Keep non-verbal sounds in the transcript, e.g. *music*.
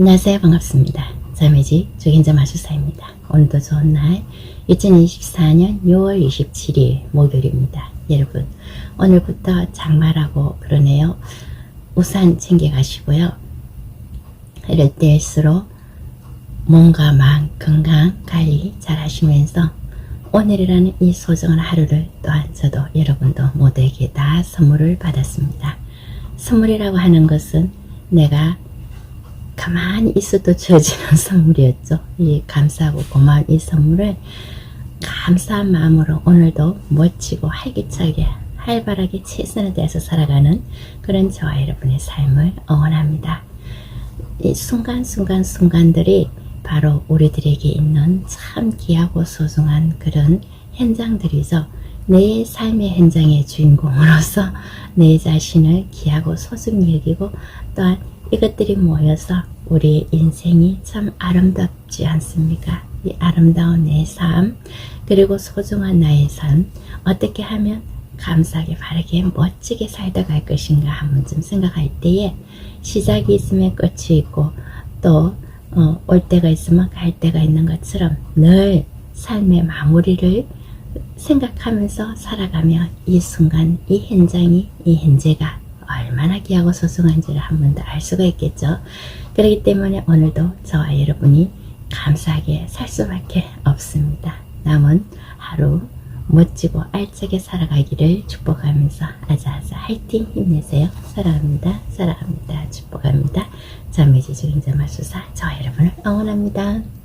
안녕하세요. 반갑습니다. 자매지 조긴자 마술사입니다. 오늘도 좋은 날 2024년 6월 27일 목요일입니다. 여러분 오늘부터 장마라고 그러네요. 우산 챙겨 가시고요. 이럴 때일수록 몸과 마음 건강 관리 잘 하시면서 오늘이라는 이 소중한 하루를 또한 저도 여러분도 모두에게 다 선물을 받았습니다. 선물이라고 하는 것은 내가 가만히 있어도 주어지는 *laughs* 선물이었죠. 이 감사하고 고마운 이 선물을 감사한 마음으로 오늘도 멋지고 활기차게 활발하게 최선을 다해서 살아가는 그런 저와 여러분의 삶을 응원합니다. 이 순간순간 순간들이 바로 우리들에게 있는 참 귀하고 소중한 그런 현장들이죠. 내 삶의 현장의 주인공으로서 내 자신을 귀하고 소중히 여기고 또한 이것들이 모여서 우리의 인생이 참 아름답지 않습니까? 이 아름다운 내 삶, 그리고 소중한 나의 삶, 어떻게 하면 감사하게 바르게 멋지게 살다 갈 것인가 한번 좀 생각할 때에 시작이 있으면 끝이 있고 또 어, 올 때가 있으면 갈 때가 있는 것처럼 늘 삶의 마무리를 생각하면서 살아가면 이 순간, 이 현장이, 이 현재가 얼마나 귀하고 소중한지를 한 번 더 알 수가 있겠죠. 그렇기 때문에 오늘도 저와 여러분이 감사하게 살 수밖에 없습니다. 남은 하루 멋지고 알차게 살아가기를 축복하면서 아자아자 화이팅 힘내세요. 사랑합니다. 사랑합니다. 축복합니다. 자매지 주인자 마수사 저와 여러분을 응원합니다.